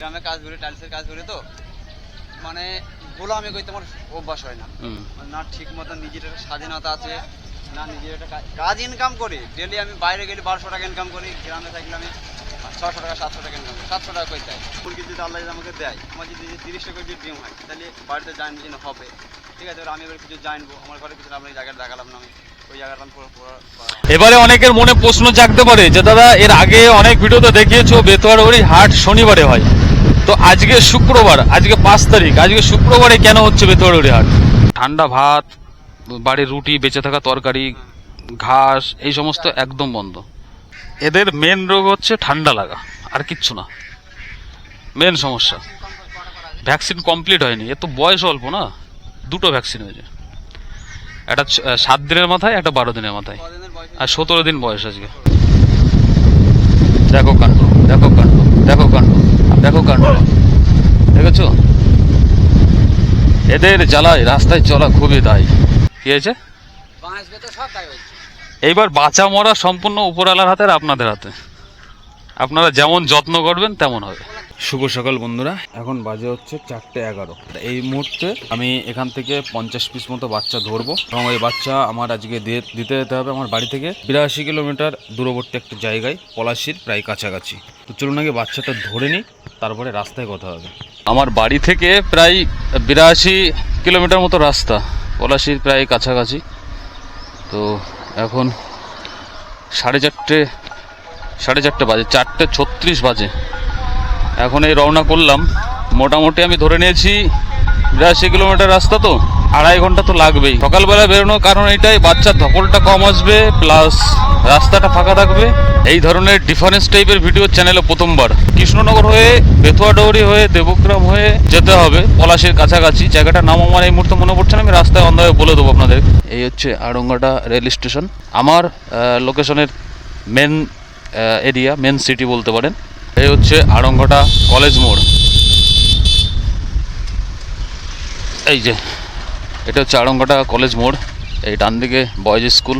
গ্রামে কাজ করি টাইলসের কাজ করি তো। মানে গোলামি করতে আমার অভ্যাস হয় না। মানে না ঠিক মতো নিজের একটা স্বাধীনতা আছে না নিজের একটা কাজ- কাজ ইনকাম করি। ডেলি আমি বাইরে গেলে বারোশো টাকা ইনকাম করি গ্রামে থাকলে আমি ছশো টাকা সাতশো টাকা ইনকাম করি সাতশো টাকা করে চাই? মুরগি যদি আল্লাহ যদি আমাকে দেয় আমার যদি তিরিশ টাকা যদি ডিম হয় তাহলে বাড়িতে জানব যে না হবে ঠিক আছে? এবার আমি এবার কিছু জানব আমার ঘরে কিছু আপনার জায়গাটা দেখালাম না আমি। এবারে অনেকের মনে প্রশ্ন জাগতে পারে যে দাদা এর আগে অনেক ভিডিওতে দেখিয়েছো বেতোয়ারি হাট শনিবারে হয়। তো আজকে শুক্রবার, আজকে পাঁচ তারিখ, আজকে শুক্রবারে কেন হচ্ছে বেতোয়ারি হাট ঠান্ডা ভাত, বাড়ির রুটি, বেঁচে থাকা তরকারি, ঘাস, এই সমস্ত একদম বন্ধ। এদের মেন রোগ হচ্ছে ঠান্ডা লাগা, আর কিচ্ছু না। মেন সমস্যা। ভ্যাকসিন কমপ্লিট হয়নি, এ তো বয়স অল্প না? দুটো ভ্যাকসিন হয়েছে। একটা সাত দিনের মাথায়, একটা বারো দিনের মাথায়। আর সতেরো দিন বয়স আজকে। দেখো কাণ্ড, দেখো দেখো কাণ্ড। দেখেছ? এদের জ্বালায় রাস্তায় চলা খুবই দায়। কি হয়েছে? এইবার বাঁচা মরা সম্পূর্ণ উপরালার হাতে আর আপনাদের হাতে। আপনারা যেমন যত্ন করবেন তেমন হবে। শুভ সকাল বন্ধুরা এখন বাজে হচ্ছে চারটে এগারো। এই মুহূর্তে আমি এখান থেকে পঞ্চাশ পিস মতো বাচ্চা ধরবো। এবং ওই বাচ্চা আমার আজকে দিতে যেতে হবে আমার বাড়ি থেকে। বিরাশি কিলোমিটার দূরবর্তী একটা জায়গায় পলাশির প্রায় কাছাকাছি। তো চলুন আগে বাচ্চাটা ধরে নিই তারপরে রাস্তায় কথা হবে। আমার বাড়ি থেকে প্রায় বিরাশি কিলোমিটার মতো রাস্তা পলাশির প্রায় কাছাকাছি। তো এখন সাড়ে চারটে সাড়ে চারটে বাজে, চারটে ছত্রিশ বাজে। এখন এই রওনা করলাম। মোটামুটি আমি ধরে নিয়েছি বিরাশি কিলোমিটার রাস্তা তো, আড়াই ঘণ্টা তো লাগবেই। সকালবেলা বেরোনোর কারণ এটাই, বাচ্চার ধকলটা কম আসবে, প্লাস রাস্তাটা ফাঁকা থাকবে। এই ধরনের ডিফারেন্স টাইপের ভিডিও চ্যানেলে প্রথমবার। কৃষ্ণনগর হয়ে বেথুয়াডৌরি হয়ে, দেবগ্রাম হয়ে যেতে হবে, পলাশের কাছাকাছি। জায়গাটার নাম আমার এই মুহূর্তে মনে পড়ছে না, আমি রাস্তায় অন্ধভাবে বলে দেবো আপনাদের। এই হচ্ছে আড়ঙ্গাটা রেল স্টেশন। আমার লোকেশনের মেন এরিয়া মেন সিটি বলতে পারেন। এই হচ্ছে আড়ঙ্গাটা কলেজ মোড়। এই যে, এটা হচ্ছে আড়ঙ্গাটা কলেজ মোড়। এই ডান দিকে বয়েজ স্কুল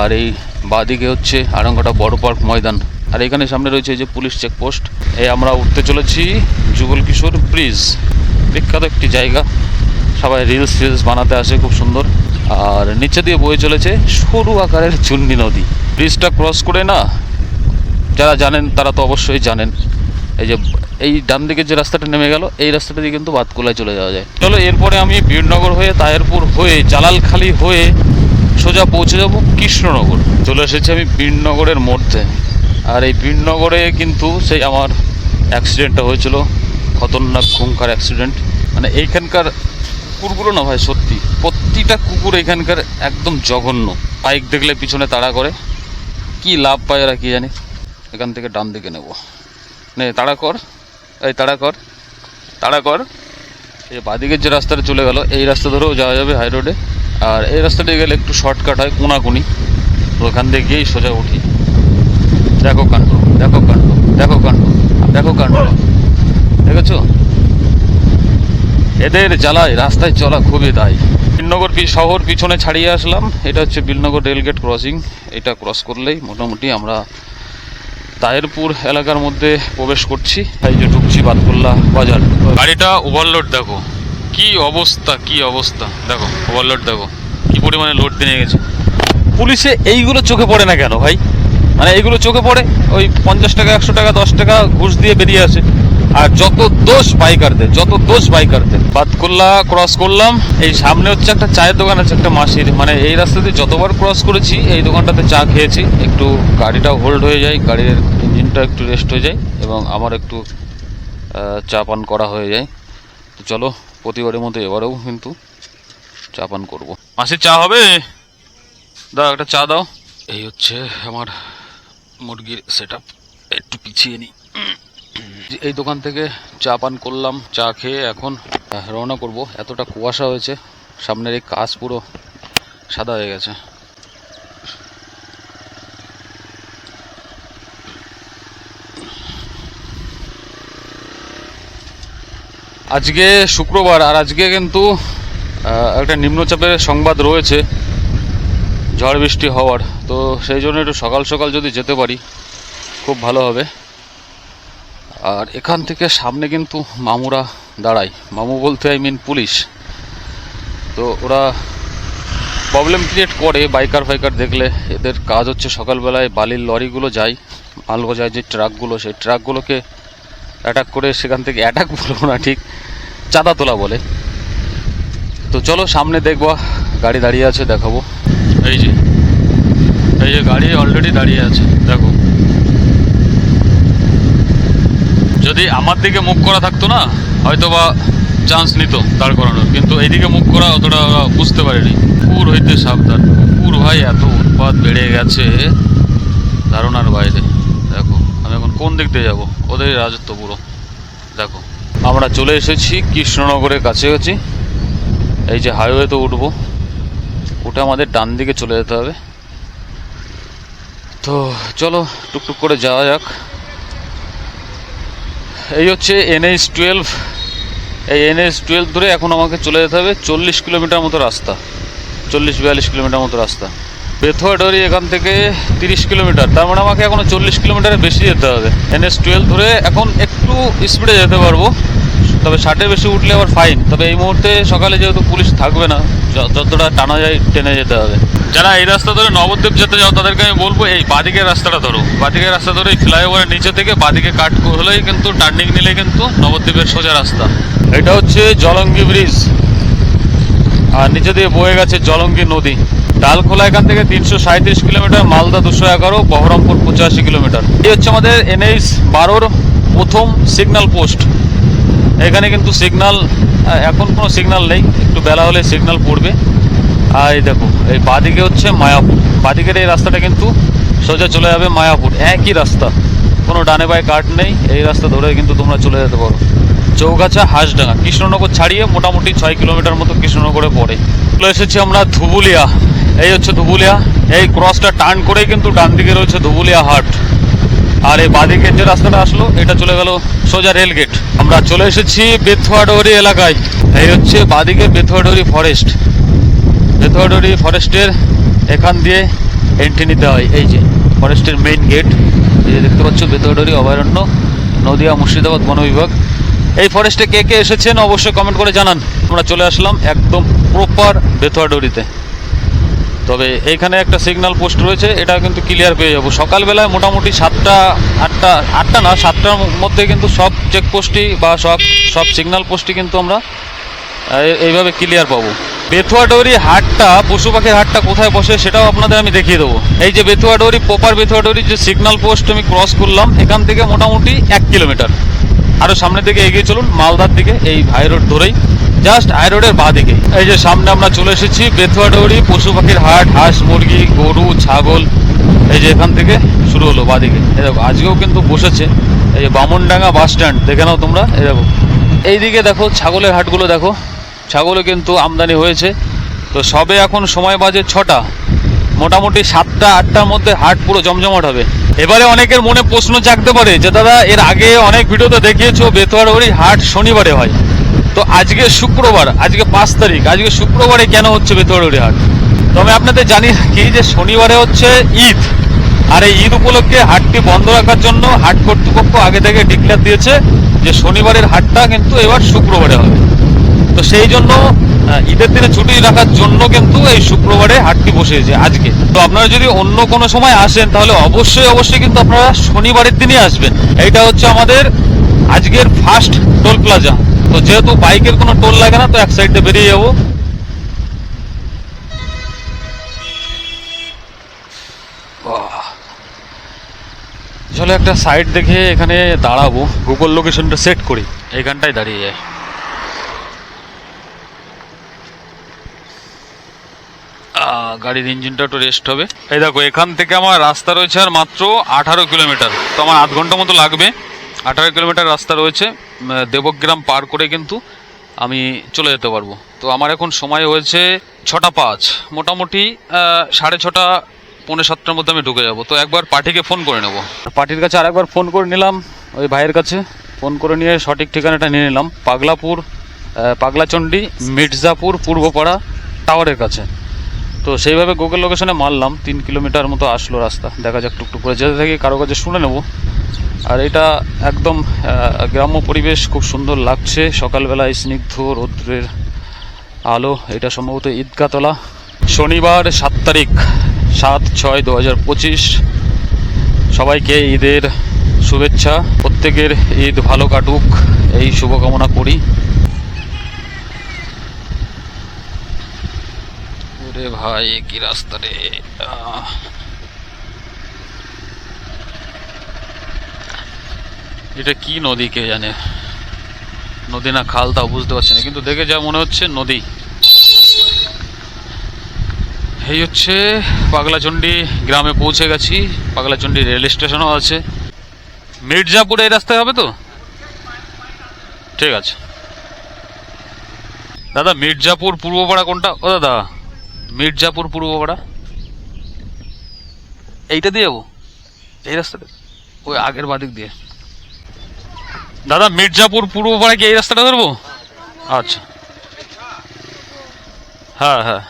আর এই বাঁদিকে হচ্ছে আড়ঙ্গাটা বড় পার্ক ময়দান। আর এখানে সামনে রয়েছে এই যে পুলিশ চেকপোস্ট এই আমরা উঠতে চলেছি যুগল কিশোর ব্রিজ বিখ্যাত একটি জায়গা। সবাই রিলস ফিলস বানাতে আসে, খুব সুন্দর। আর নিচে দিয়ে বয়ে চলেছে সরু আকারের চুন্নি নদী। ব্রিজটা ক্রস করে না, যারা জানেন তারা তো অবশ্যই জানেন। এই যে, এই ডান দিকে যে রাস্তাটা নেমে গেল, এই রাস্তাটা দিয়ে কিন্তু বাতকুলায় চলে যাওয়া যায়। চলো, এরপরে আমি বীরনগর হয়ে তাহেরপুর হয়ে, জালালখালি হয়ে সোজা পৌঁছে যাব কৃষ্ণনগর। চলে এসেছি আমি বীরনগরের মধ্যে আর এই বীরনগরে কিন্তু সেই আমার অ্যাক্সিডেন্টটা হয়েছিল, খতরনাক খুঙ্কার অ্যাক্সিডেন্ট মানে এইখানকার কুকুরগুলো না ভাই, সত্যি। প্রতিটা কুকুর এখানকার একদম জঘন্য। বাইক দেখলে পিছনে তাড়া করে। কি লাভ পায় ওরা কি জানি? এখান থেকে ডান দিকে নেব। নে, তাড়া কর। এই, তাড়া কর। তাড়া কর। এই বাদিকের যে রাস্তাটা চলে গেল, এই রাস্তা ধরেও যাওয়া যাবে হাই রোডে আর এই রাস্তাটা গেলে একটু শর্টকাট হয়, কোনাকুনি। তো ওখান থেকে গিয়েই সোজা উঠি। দেখো কাণ্ড দেখো কাণ্ড দেখো কাণ্ড দেখো কাণ্ড। দেখেছ? এদের জ্বালায় রাস্তায় চলা খুবই দায়। বিলনগর শহর পিছনে ছাড়িয়ে আসলাম। এটা হচ্ছে বিলনগর রেলগেট ক্রসিং। এটা ক্রস করলেই মোটামুটি আমরা তায়েরপুর এলাকার মধ্যে প্রবেশ করছি। এই যে ঢুকছি বাতকুল্লা বাজার। গাড়িটা ওভারলোড দেখো। কি অবস্থা কি অবস্থা? দেখো ওভারলোড দেখো। কি পরিমাণে লোড দিয়ে গেছে। পুলিশে এইগুলো চোখে পড়ে না কেন ভাই? মানে এইগুলো চোখে পড়ে, ওই পঞ্চাশ টাকা, একশো টাকা, দশ টাকা ঘুষ দিয়ে বেরিয়ে আসে। আর যত দোষ বাইকারদের যত দোষ বাইকারদের বাতকুল্লা ক্রস করলাম, এই সামনে হচ্ছে একটা চায়ের দোকান আছে, একটা মাসির। মানে এই রাস্তাতে যতবার ক্রস করেছি, এই দোকানটাতে চা খেয়েছি। একটু গাড়িটা হোল্ড হয়ে যায়, গাড়ির ইঞ্জিনটা একটু রেস্ট হয়ে যায় এবং আমার একটু চা পান করা হয়ে যায়। তো চলো, প্রতিবারের মতো এবারেও কিন্তু চা পান করব। মাসির চা হবে? দাও, একটা চা দাও। এই হচ্ছে আমার মুরগির সেট একটু পিছিয়ে নিই এই দোকান থেকে চা পান করলাম, চা খেয়ে এখন রওনা করব। এতটা কুয়াশা হয়েছে, সামনের এই কাজ পুরো সাদা হয়ে গেছে। আজকে শুক্রবার, আর আজকে কিন্তু একটা নিম্নচাপের সংবাদ রয়েছে, ঝড় বৃষ্টি হওয়ার। তো সেই জন্য একটু সকাল সকাল যদি যেতে পারি, খুব ভালো হবে। আর এখান থেকে সামনে কিন্তু মামুরা দাঁড়ায়। মামু বলতে আই মিন পুলিশ। তো ওরা প্রবলেম ক্রিয়েট করে বাইকার ফাইকার দেখলে। এদের কাজ হচ্ছে সকালবেলায় বালির লরিগুলো যায়, মাল বোঝায় যে ট্রাকগুলো, সেই ট্রাকগুলোকে অ্যাটাক করে সেখান থেকে অ্যাটাক বলব না ঠিক, চাঁদা তোলা বলে। তো চলো সামনে দেখব, গাড়ি দাঁড়িয়ে আছে, দেখাবো। এই যে এই যে গাড়ি অলরেডি দাঁড়িয়ে আছে, দেখো। যদি আমার দিকে মুখ করা থাকতো না হয়তো বা চান্স নিত দাঁড় করানোর। কিন্তু এইদিকে মুখ করা অতটা বুঝতে পারেনি। কুকুর হইতে সাবধান। কুকুর ভাই এত উৎপাত বেড়ে গেছে ধারণার বাইরে। দেখো, আমি এখন কোন দিক দিয়ে যাব? ওদের রাজত্ব পুরো। দেখো, আমরা চলে এসেছি কৃষ্ণনগরের কাছাকাছি। এই যে হাইওয়েতে উঠবো। ওটা আমাদের ডান দিকে চলে যেতে হবে। তো চলো, টুকটুক করে যাওয়া যাক। এই হচ্ছে এনএইচ টুয়েলভ। এই এনএইচ টুয়েলভ ধরে এখন আমাকে চলে যেতে হবে চল্লিশ কিলোমিটার মতো রাস্তা। চল্লিশ, বিয়াল্লিশ কিলোমিটার মতো রাস্তা। বেথুয়াডরি এখান থেকে তিরিশ কিলোমিটার। তার মানে আমাকে এখনও চল্লিশ কিলোমিটারের বেশি যেতে হবে। এনএস টুয়েলভ ধরে এখন একটু স্পিডে যেতে পারব। তবে ষাটের বেশি উঠলে আবার ফাইন তবে এই মুহূর্তে সকালে যেহেতু পুলিশ থাকবে না যতটা টানা যায় টেনে যেতে হবে। যারা এই রাস্তা ধরে নবদ্বীপ যেতে যাও তাদেরকে আমি বলব, এই বাদিকের রাস্তাটা ধরো। বাদিকের রাস্তা ধরে ফ্লাইওভারের নিচে থেকে বাদিকে কাট হলেই কিন্তু টার্নিং নিলে কিন্তু নবদ্বীপের সোজা রাস্তা। এটা হচ্ছে জলঙ্গি ব্রিজ আর নিচে দিয়ে বয়ে গেছে জলঙ্গি নদী। ডালখোলা এখান থেকে তিনশো সাঁত্রিশ কিলোমিটার, মালদা দুশো এগারো, বহরমপুর পঁচাশি কিলোমিটার। এই হচ্ছে আমাদের এনএইচ বারোর প্রথম সিগন্যাল পোস্ট এখানে কিন্তু সিগন্যাল এখন কোনো সিগন্যাল নেই, একটু বেলা হলে সিগন্যাল পড়বে। আর এই দেখো, এই বাদিকে হচ্ছে মায়াপুর। বাদিকের এই রাস্তাটা কিন্তু সোজা চলে যাবে মায়াপুর। একই রাস্তা। কোনো ডানে বায়ে কাট নেই। এই রাস্তা ধরে কিন্তু তোমরা চলে যেতে পারো। চৌগাছা হাঁসডাঙ্গা। কৃষ্ণনগর ছাড়িয়ে মোটামুটি ছয় কিলোমিটার মতো কৃষ্ণনগরে পড়ে। চলে এসেছি আমরা ধুবুলিয়া। এই হচ্ছে ধুবুলিয়া। এই ক্রসটা টার্ন করেই কিন্তু ডান দিকে রয়েছে ধুবুলিয়া হাট। আর এই বাদিকের যে রাস্তাটা আসলো, এটা চলে গেল সোজা রেল গেট আমরা চলে এসেছি বেথুয়াডৌরি এলাকায়। এই হচ্ছে বাদিকে বেথুয়াডৌরি ফরেস্ট বেথুয়াডৌরি ফরেস্টের এখান দিয়ে এন্ট্রি নিতে হয়। এই যে ফরেস্টের মেইন গেট এই যে দেখতে পাচ্ছ বেথুয়াডৌরি অভয়ারণ্য, নদিয়া, মুর্শিদাবাদ বন বিভাগ। এই ফরেস্টে কে কে এসেছেন অবশ্যই কমেন্ট করে জানান। আমরা চলে আসলাম একদম প্রপার বেথুয়াডৌরিতে তবে এইখানে একটা সিগন্যাল পোস্ট রয়েছে, এটা কিন্তু ক্লিয়ার পেয়ে যাব। সকালবেলায় মোটামুটি সাতটা, আটটা আটটা না, সাতটার মধ্যে কিন্তু সব চেকপোস্টই বা সব সব সিগন্যাল পোস্টই কিন্তু আমরা এইভাবে ক্লিয়ার পাবো। বেথুয়াডৌরি হাটটা, পশু পাখির হাটটা কোথায় বসে সেটাও আপনাদের আমি দেখিয়ে দেবো। এই যে বেথুয়াডৌরি প্রপার বেথুয়াডৌরি যে সিগন্যাল পোস্ট আমি ক্রস করলাম, এখান থেকে মোটামুটি এক কিলোমিটার আরও সামনের দিকে এগিয়ে চলুন, মালদার দিকে, এই হাই রোড ধরেই। জাস্ট হাই রোডের বাঁ দিকে এই যে সামনে আমরা চলে এসেছি বেথুয়াডৌরি পশু পাখির হাট, হাঁস, মুরগি, গরু, ছাগল। এই যে এখান থেকে শুরু হলো বাদিকে। এই দেখো, আজকেও কিন্তু বসেছে। এই যে বামনডাঙ্গা বাস স্ট্যান্ড দেখে নাও তোমরা দেখো। এইদিকে দেখো, ছাগলের হাটগুলো দেখো। ছাগলও কিন্তু আমদানি হয়েছে। তো সবে এখন সময় বাজে ছটা। মোটামুটি সাতটা, আটটার মধ্যে হাট পুরো জমজমাট হবে। এবারে অনেকের মনে প্রশ্ন জাগতে পারে যে, দাদা, এর আগে অনেক ভিডিওতে দেখিয়েছো, বেতোয়ারি হাট শনিবারে হয়। তো আজকে শুক্রবার, আজকে পাঁচ তারিখ, আজকে শুক্রবারে কেন হচ্ছে বেতোয়ারি হাট? তো আমি আপনাদের জানি কি যে, শনিবারে হচ্ছে ঈদ। আর এই ঈদ উপলক্ষে হাটটি বন্ধ রাখার জন্য হাট কর্তৃপক্ষ আগে থেকে ডিক্লেয়ার দিয়েছে যে, শনিবারের হাটটা কিন্তু এবার শুক্রবারে হবে। তো সেই জন্য ঈদের দিনে ছুটি রাখার জন্য কিন্তু এই শুক্রবারে হাটটি বসেছে আজকে। তো আপনারা যদি অন্য কোনো সময় আসেন, তাহলে অবশ্যই অবশ্যই কিন্তু আপনারা শনিবারের দিনই আসবেন। এইটা হচ্ছে আমাদের আজকের ফার্স্ট টোল প্লাজা তো যেহেতু বাইকের কোনো টোল লাগে না, তো এক সাইডে বেরিয়ে যাব। চলো একটা সাইড দেখে এখানে দাঁড়াবো। গুগল লোকেশনটা সেট করি। এইখানটায় দাঁড়িয়ে যায় গাড়ির ইঞ্জিনটা একটু রেস্ট হবে। এই দেখো, এখান থেকে আমার রাস্তা রয়েছে আর মাত্র আঠারো কিলোমিটার। তো আমার আধ ঘণ্টা মতো লাগবে। আঠারো কিলোমিটার রাস্তা রয়েছে। দেবগ্রাম পার করে কিন্তু আমি চলে যেতে পারব। তো আমার এখন সময় হয়েছে ছটা পাঁচ। মোটামুটি সাড়ে ছটা, পৌনে সাতটার মধ্যে আমি ঢুকে যাব। তো একবার পার্টিকে ফোন করে নেব। পার্টির কাছে আরেকবার ফোন করে নিলাম, ওই ভাইয়ের কাছে। ফোন করে নিয়ে সঠিক ঠিকানাটা নিয়ে নিলাম। পাগলাপুর পাগলাচণ্ডী মির্জাপুর, পূর্বপাড়া, টাওয়ারের কাছে। তো সেইভাবে গুগল লোকেশনে মারলাম, তিন কিলোমিটার মতো আসলো রাস্তা। দেখা যাক টুকটুক করে যেতে থাকি কারও কাছে শুনে নেব। আর এটা একদম গ্রাম্য পরিবেশ, খুব সুন্দর লাগছে। সকালবেলায় স্নিগ্ধ রৌদ্রের আলো, এটা সম্ভবত ঈদগাতলা। শনিবার সাত তারিখ, সাত ছয় দু হাজার পঁচিশ। সবাইকে ঈদের শুভেচ্ছা। প্রত্যেকের ঈদ ভালো কাটুক। এই শুভকামনা করি। ওরে ভাই, কি রাস্তা রে? এটা কি নদী কে জানে? নদী না খাল তাও বুঝতে পারছি না, কিন্তু দেখে যা মনে হচ্ছে নদী। এই হচ্ছে পাগলাচণ্ডী গ্রামে পৌঁছে গেছি, পাগলাচণ্ডী রেল স্টেশনও আছে। মির্জাপুর এই রাস্তায় হবে তো? ঠিক আছে। দাদা, মির্জাপুর পূর্বপাড়া কোনটা? ও দাদা মির্জাপুর পূর্বপাড়া এইটা দিয়ে যাব? এই রাস্তাটা? ওই আগের বাদিক দিয়ে। দাদা, মির্জাপুর পূর্বপাড়া কি এই রাস্তাটা ধরবো? আচ্ছা। হ্যাঁ হ্যাঁ।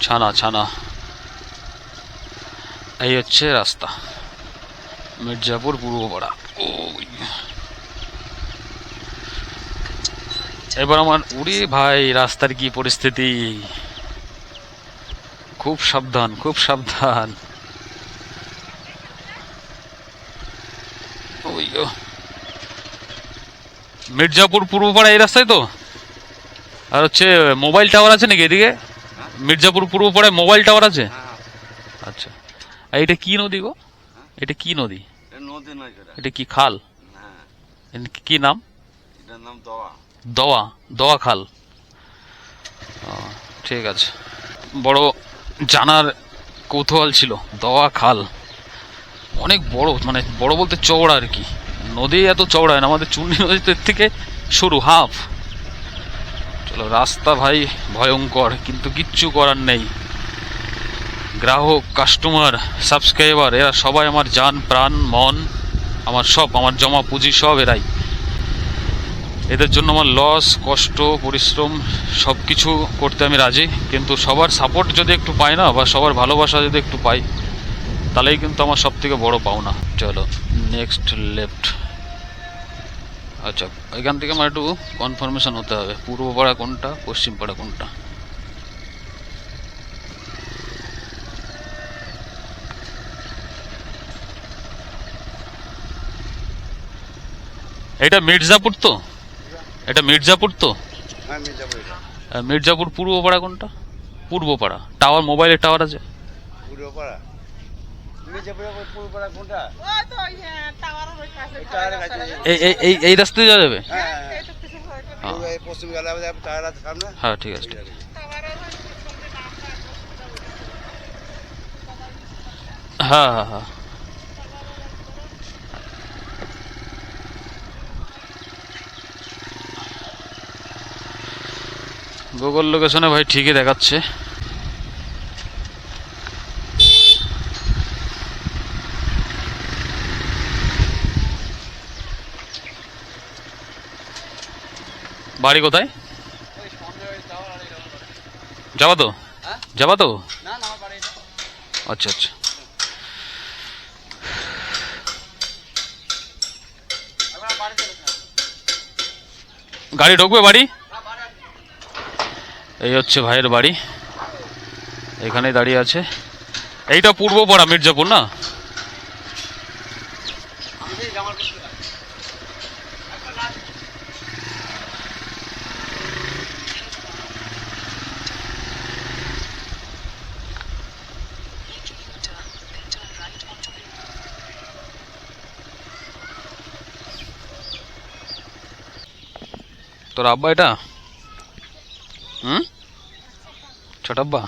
ছানা ছানা। এই হচ্ছে রাস্তা। মির্জাপুর পূর্বপাড়া ওই এবার আমার উড়ে ভাই রাস্তার কি পরিস্থিতি? খুব সাবধান খুব সাবধান। মির্জাপুর পূর্বপাড়া এই রাস্তায় তো? আর হচ্ছে মোবাইল টাওয়ার আছে নাকি এদিকে? মির্জাপুর পূর্ব পূর্বপাড়ায় মোবাইল টাওয়ার আছে? হ্যাঁ আচ্ছা। আর এটা কি নদী গো? এটা কি নদী? এটা কি খাল? হ্যাঁ। কি নাম? এটার নাম দোয়া। দোয়া দোয়া খাল। ঠিক আছে। বড় জানার কৌতূহল ছিল, দোয়া খাল। অনেক বড় মানে বড় বলতে চওড়া আর কি। নদী এত চওড়া না, আমাদের চুন্নি নদী তো থেকে সরু হাফ। চলো, রাস্তা ভাই ভয়ঙ্কর, কিন্তু কিচ্ছু করার নেই। গ্রাহক, কাস্টমার, সাবস্ক্রাইবার, এরা সবাই আমার জান, প্রাণ, মন, আমার সব, আমার জমা পুঁজি সব এরাই। এদের জন্য আমার লস, কষ্ট, পরিশ্রম সব কিছু করতে আমি রাজি। কিন্তু সবার সাপোর্ট যদি একটু পাই না, বা সবার ভালোবাসা যদি একটু পাই, তাহলেই কিন্তু আমার সব থেকে বড়ো পাওনা। চলো নেক্সট লেফট আচ্ছা এখান থেকে আমার একটু কনফার্মেশন হতে হবে। পূর্ব পাড়া কোনটা পশ্চিম পাড়া কোনটা? এটা মির্জাপুর তো? এটা মির্জাপুর তো? হ্যাঁ মির্জাপুর। মির্জাপুর পূর্বপাড়া কোনটা? পূর্বপাড়া। টাওয়ার মোবাইলের টাওয়ার আছে? পূর্বপাড়া। হ্যাঁ। এই এই এই এই রাস্তায় যাওয়া যাবে? হ্যাঁ হ্যাঁ। আছে হ্যাঁ ঠিক আছে ঠিক আছে। হ্যাঁ হ্যাঁ হ্যাঁ। গুগল লোকেশনে ভাই ঠিকই দেখাচ্ছে বাড়ি কোথায় যাবা তো হ্যাঁ? যাবা তো। আচ্ছা আচ্ছা। গাড়ি ঢুকবে বাড়ি। এই হচ্ছে ভাইয়ের বাড়ি। এখানেই দাঁড়িয়ে আছে। এইটা পূর্ব পাড়া মির্জাপুর, না? তোর আব্বা এটা? ছোট আব্বা?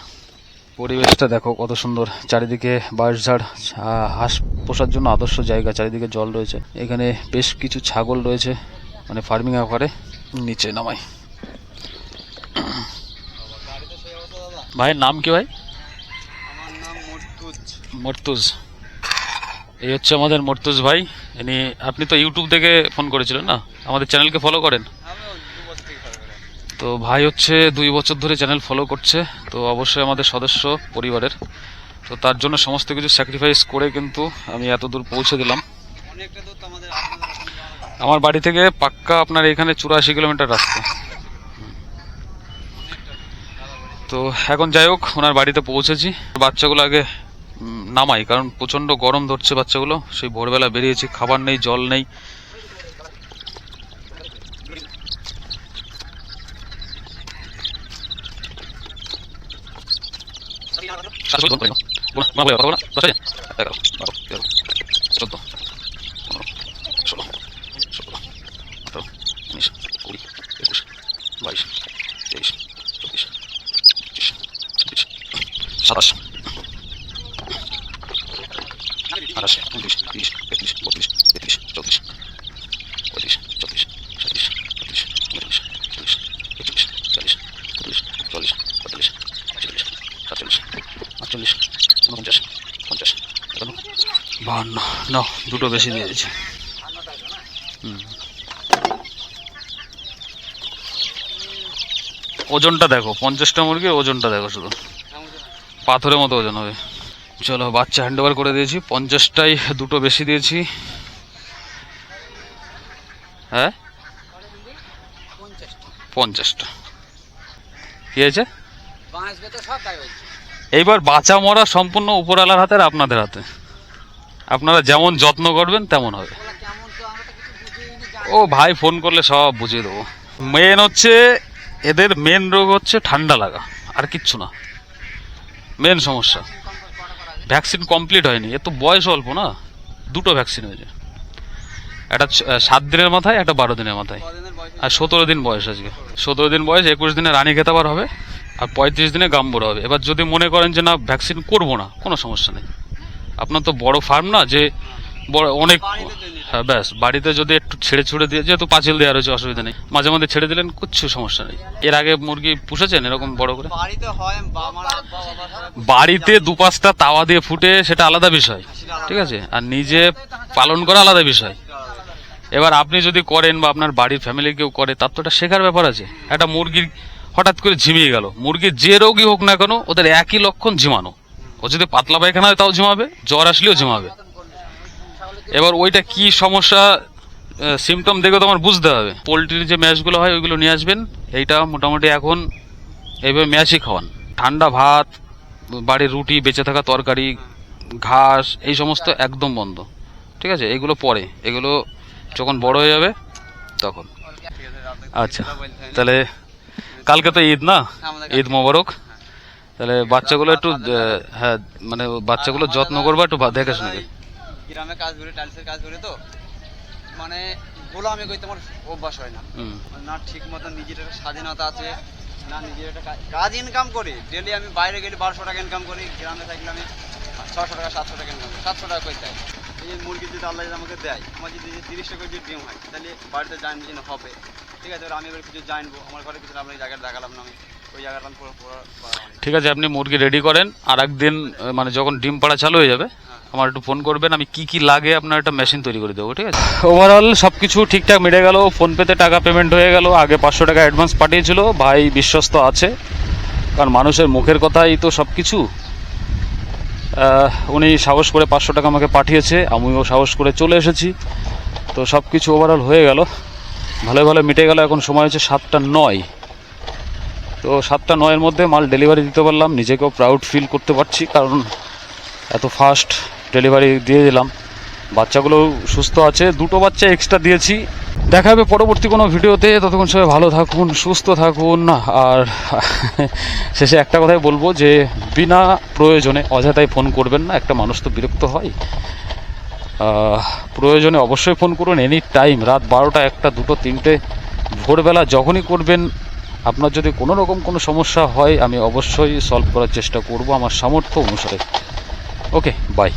পরিবেশটা দেখো কত সুন্দর। চারিদিকে বাঁশঝাড় হাঁস পোষার জন্য আদর্শ জায়গা চারিদিকে জল রয়েছে। এখানে বেশ কিছু ছাগল রয়েছে মানে ফার্মিং আকারে নিচে নামাই। ভাইয়ের নাম কি ভাই? মর্তুজ। এই হচ্ছে আমাদের মর্তুজ ভাই। ইনি আপনি তো ইউটিউব থেকে ফোন করেছিলেন না? আমাদের চ্যানেলকে ফলো করেন আমি ওই দু বছর থেকে ফলো করি। তো ভাই হচ্ছে দুই বছর ধরে চ্যানেল ফলো করছে, তো অবশ্যই আমাদের সদস্য পরিবারের। তো তার জন্য সমস্ত কিছু স্যাক্রিফাইস করে কিন্তু আমি এত দূর পৌঁছে দিলাম। আমার বাড়ি থেকে পাক্কা আপনার এখানে চুরাশি কিলোমিটার রাস্তা। তো এখন যাই হোক, ওনার বাড়িতে পৌঁছেছি। বাচ্চাগুলো আগে নামাই, কারণ প্রচণ্ড গরম ধরছে বাচ্চাগুলো। সেই ভোরবেলা বেরিয়েছি, খাবার নেই, জল নেই। Salud, don Corino. Una, una hueva, una, dos, oye. Pégalo, pégalo, pégalo. Pronto. Solo, solo. Pero, mis, curi, ecus, vais, yeis, chupis, chis, chupis, saras. Aras, pulis, pis, pepis, bopis, বাহান্ন না দুটো বেশি দিয়ে দিয়েছে ওজনটা দেখো পঞ্চাশটা মুরগির ওজনটা দেখো শুধু। পাথরের মতো ওজন হবে। চলো বাচ্চা হ্যান্ড ওভার করে দিয়েছি। পঞ্চাশটাই দুটো বেশি দিয়েছি। হ্যাঁ? পঞ্চাশটা। কি হয়েছে? এইবার বাঁচা মরা সম্পূর্ণ উপরওয়ালার হাতে আর আপনাদের হাতে। আপনারা যেমন যত্ন করবেন, তেমন হবে। ও ভাই, ফোন করলে সব বুঝিয়ে দেবো। মেন হচ্ছে, এদের মেন রোগ হচ্ছে ঠান্ডা লাগা, আর কিচ্ছু না। মেন সমস্যা। ভ্যাকসিন কমপ্লিট হয়নি, এ তো বয়স অল্প না। দুটো ভ্যাকসিন হয়েছে। একটা সাত দিনের মাথায়, একটা বারো দিনের মাথায়। আর সতেরো দিন বয়স আজকে। সতেরো দিন বয়স, একুশ দিনে রানী খেতাবার হবে, আর পঁয়ত্রিশ দিনে গাম্বর হবে। এবার যদি মনে করেন যে না ভ্যাকসিন করব না, কোনো সমস্যা নেই। আপনার তো বড় ফার্ম না যে বড় অনেক। হ্যাঁ। ব্যাস বাড়িতে যদি একটু ছেড়ে ছুড়ে দিয়ে যেহেতু পাঁচিল দেওয়া রয়েছে অসুবিধা নেই। মাঝে মাঝে ছেড়ে দিলেন কিচ্ছু সমস্যা নেই। এর আগে মুরগি পুষেছেন এরকম বড় করে? বাড়িতে দু পাঁচটা তাওয়া দিয়ে ফুটে সেটা আলাদা বিষয়। ঠিক আছে? আর নিজে পালন করা আলাদা বিষয়। এবার আপনি যদি করেন বা আপনার বাড়ির ফ্যামিলি কেউ করে তার তো একটা শেখার ব্যাপার আছে। একটা মুরগির হঠাৎ করে ঝিমিয়ে গেল। মুরগির যে রোগী হোক না কেন ওদের একই লক্ষণ ঝিমানো। ও যদি পাতলা পায়খানা হয় তাও ঝিমাবে? জ্বর আসলেও ঝিমাবে। এবার ওইটা কি সমস্যা সিমটম দেখে তোমার বুঝতে হবে। পোলট্রির যে ম্যাচগুলো হয়, ওইগুলো নিয়ে আসবেন। এইটা মোটামুটি এখন এইভাবে ম্যাচই খাওয়ান। ঠান্ডা ভাত, বাড়ির রুটি, বেঁচে থাকা তরকারি, ঘাস, এই সমস্ত একদম বন্ধ। ঠিক আছে? এগুলো পরে। এগুলো যখন বড় হয়ে যাবে, তখন। আচ্ছা। তাহলে কালকে তো ঈদ না? ঈদ মোবারক। তাহলে বাচ্চাগুলো একটু হ্যাঁ মানে বাচ্চাগুলো যত্ন করবা একটু দেখে শুনে। গ্রামে কাজ করে টাইলসের কাজ করে তো। মানে গোলামি করতে আমার অভ্যাস হয় না। না ঠিক মতো নিজের একটা স্বাধীনতা আছে না নিজের একটা কাজ- ইনকাম করি। ডেলি আমি বাইরে গেলে বারোশো টাকা ইনকাম করি গ্রামে থাকলে আমি ছশো টাকা সাতশো টাকা ইনকাম করি। সাতশো টাকা করে দেয় এই যে মুরগি যদি আল্লাহ যদি আমাকে দেয় আমার যদি তিরিশ টাকা যদি ডিম হয় তাহলে বাড়িতে জানি হবে। ঠিক আছে আমি এবার কিছু জানব আমার ঘরে কিছু আপনার জায়গাটা দেখালাম না আমি। ঠিক আছে, আপনি মুরগি রেডি করেন। আর একদিন মানে যখন ডিম পাড়া চালু হয়ে যাবে, আমার একটু ফোন করবেন, আমি কি কি লাগে আপনার একটা মেশিন তৈরি করে দেবো, ঠিক আছে? ওভারঅল সব কিছু ঠিকঠাক মিটে গেল ফোনপেতে টাকা পেমেন্ট হয়ে গেল, আগে পাঁচশো টাকা অ্যাডভান্স পাঠিয়েছিল, ভাই বিশ্বস্ত আছে, কারণ মানুষের মুখের কথাই তো সব কিছু উনি সাহস করে পাঁচশো টাকা আমাকে পাঠিয়েছে, আমিও সাহস করে চলে এসেছি। তো সব কিছু ওভারঅল হয়ে গেল ভালো ভালো মিটে গেল, এখন সময় হচ্ছে সাতটা নয়। তো সাতটা নয়ের মধ্যে মাল ডেলিভারি দিতে পারলাম। নিজেকেও প্রাউড ফিল করতে পারছি, কারণ এত ফাস্ট ডেলিভারি দিয়ে দিলাম। বাচ্চাগুলো সুস্থ আছে, দুটো বাচ্চা এক্সট্রা দিয়েছি। দেখা হবে পরবর্তী কোনো ভিডিওতে। ততক্ষণ সবাই ভালো থাকুন, সুস্থ থাকুন। আর শেষে একটা কথাই বলব যে, বিনা প্রয়োজনে অযথাই ফোন করবেন না, একটা মানুষ তো বিরক্ত হয়। প্রয়োজনে অবশ্যই ফোন করুন এনি টাইম রাত বারোটা একটা, দুটো, তিনটে, ভোরবেলা যখনই করবেন আপনার যদি কোনো রকম কোনো সমস্যা হয়, আমি অবশ্যই সলভ করার চেষ্টা করব আমার সামর্থ্য অনুসারে। Okay bye